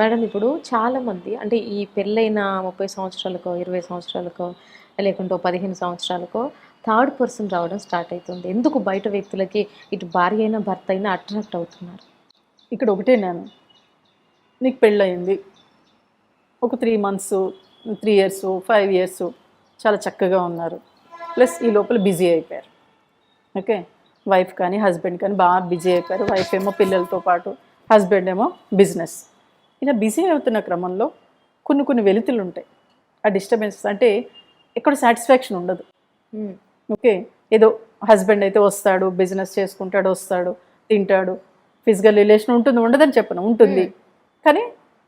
Madam ఇప్పుడు చాలామంది అంటే ఈ పెళ్ళైన ముప్పై సంవత్సరాలకో ఇరవై సంవత్సరాలకో లేకుంటే పదిహేను సంవత్సరాలకో థర్డ్ పర్సన్ రావడం స్టార్ట్ అవుతుంది ఎందుకు బయట వ్యక్తులకి ఇటు భార్య అయినా భర్త అయినా అట్రాక్ట్ అవుతున్నారు? ఇక్కడ ఒకటే నేను. నీకు పెళ్ళయింది. ఒక three months three years five years చాలా చక్కగా ఉన్నారు. ప్లస్ ఈ లోపల బిజీ అయిపోయారు. ఓకే? వైఫ్ కానీ హస్బెండ్ కానీ బాగా బిజీ అయిపోయారు. వైఫ్ ఏమో పిల్లలతో పాటు హస్బెండ్ ఏమో బిజినెస్. ఇలా బిజీ అవుతున్న క్రమంలో కొన్ని కొన్ని వెలుతులు ఉంటాయి. ఆ డిస్టర్బెన్సెస్ అంటే ఎక్కడ సాటిస్ఫాక్షన్ ఉండదు. ఉమ్, ఓకే ఏదో హస్బెండ్ అయితే వస్తాడు బిజినెస్ చేసుకుంటాడు వస్తాడు తింటాడు ఫిజికల్ రిలేషన్ ఉంటుంది ఉండదని చెప్పను ఉంటుంది. కానీ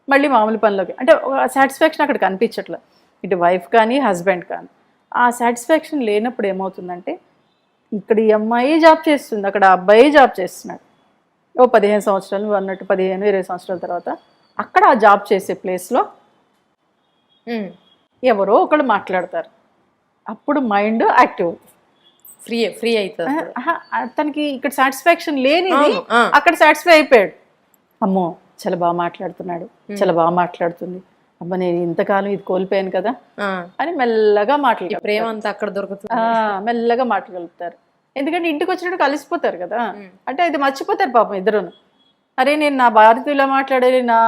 మళ్ళీ మామూలు పనిలోకి అంటే సాటిస్ఫాక్షన్ అక్కడ కనిపించట్లే. ఇటు వైఫ్ కానీ హస్బెండ్ కానీ. ఆ సాటిస్ఫాక్షన్ లేనప్పుడు ఏమవుతుందంటే ఇక్కడ ఈ అమ్మాయి జాబ్ చేస్తుంది అక్కడ అబ్బాయి జాబ్ చేస్తున్నాడు. ఓ పదిహేను సంవత్సరాలు అన్నట్టు పదిహేను ఇరవై సంవత్సరాల తర్వాత అక్కడ ఆ జాబ్ చేసే ప్లేస్లో ఎవరో ఒకళ్ళు మాట్లాడతారు. అప్పుడు మైండ్ యాక్టివ్. అవుతుంది ఫ్రీ ఫ్రీ అవుతుంది తనకి ఇక్కడ సాటిస్ఫాక్షన్ లేనిది ఆ. అక్కడ సాటిస్ఫై అయిపోయాడు. అమ్మో చాలా బాగా మాట్లాడుతున్నాడు. చాలా బాగా మాట్లాడుతుంది. అమ్మ నేను ఇంతకాలం ఇది కోల్పోయాను కదా అని మెల్లగా మాట్లాడు ప్రేమ అంతా అక్కడ దొరుకుతుంది. మెల్లగా మాట్లాడగలుగుతారు ఎందుకంటే ఇంటికి వచ్చినట్టు కలిసిపోతారు కదా. అంటే అది మర్చిపోతారు పాపం ఇద్దరును. అరే నేను నా భార్యతో ఇలా మాట్లాడాలి నా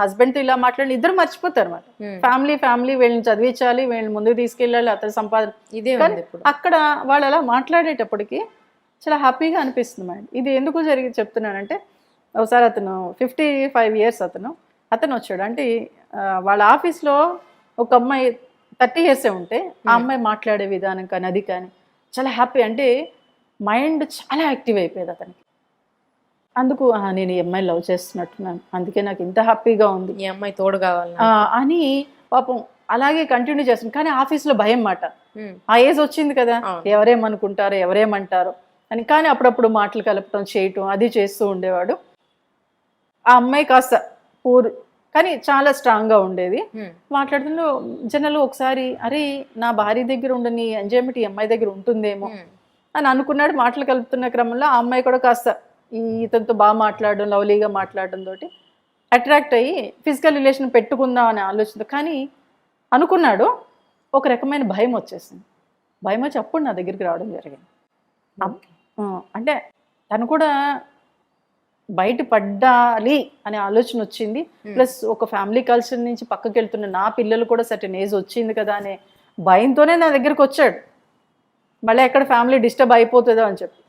హస్బెండ్తో ఇలా మాట్లాడాలి ఇద్దరు మర్చిపోతారు అన్నమాట Hmm. ఫ్యామిలీ ఫ్యామిలీ వీళ్ళని చదివించాలి వీళ్ళని ముందుకు తీసుకెళ్ళాలి అతని సంపాదన. ఇదే అక్కడ వాళ్ళు అలా మాట్లాడేటప్పటికి చాలా హ్యాపీగా అనిపిస్తుంది మేడం ఇది ఎందుకు జరిగి చెప్తున్నానంటే ఒకసారి అతను ఫిఫ్టీ ఫైవ్ ఇయర్స్ అతను. అతను వచ్చాడు. అంటే వాళ్ళ ఆఫీస్లో ఒక అమ్మాయి థర్టీ ఇయర్సే ఉంటే ఆ అమ్మాయి మాట్లాడే విధానం కానీ అది కానీ చాలా హ్యాపీ అంటే మైండ్ చాలా యాక్టివ్ అయిపోయేది అతనికి. అందుకు "ఆ, నేను ఈ అమ్మాయి లవ్ చేస్తున్నట్టున్నాను. అందుకే నాకు ఇంత హ్యాపీగా ఉంది. ఈ అమ్మాయి తోడు కావాలి అని పాపం అలాగే కంటిన్యూ చేస్తుంది. కానీ ఆఫీస్లో భయం మాట. ఆ ఏజ్ వచ్చింది కదా. ఎవరేమనుకుంటారో ఎవరేమంటారో అని. కానీ అప్పుడప్పుడు మాటలు కలపటం చేయటం అది చేస్తూ ఉండేవాడు. ఆ అమ్మాయి కాస్త పూర్ కానీ చాలా స్ట్రాంగ్గా ఉండేది. మాట్లాడుతుంటే జనాలు ఒకసారి అరే నా భార్య దగ్గర ఉండని ఎంజాయ్మెంట్ ఈ అమ్మాయి దగ్గర ఉంటుందేమో అని అనుకున్నాడు. మాటలు కలుపుతున్న క్రమంలో ఆ అమ్మాయి కూడా కాస్త ఈ ఇతనితో బాగా మాట్లాడడం లవ్లీగా మాట్లాడడం తోటి అట్రాక్ట్ అయ్యి ఫిజికల్ రిలేషన్ పెట్టుకుందాం అనే ఆలోచన కానీ అనుకున్నాడు ఒక రకమైన భయం వచ్చేసింది. భయం వచ్చి అప్పుడు నా దగ్గరికి రావడం జరిగింది. అంటే తను కూడా బయట పడ్డాలి అనే ఆలోచన వచ్చింది. ప్లస్ ఒక ఫ్యామిలీ కల్చర్ నుంచి పక్కకి వెళ్తున్న నా పిల్లలు కూడా సర్టెన్ ఏజ్ వచ్చింది కదా అనే భయంతోనే నా దగ్గరికి వచ్చాడు. మళ్ళీ ఎక్కడ ఫ్యామిలీ డిస్టర్బ్ అయిపోతుందో అని చెప్పి.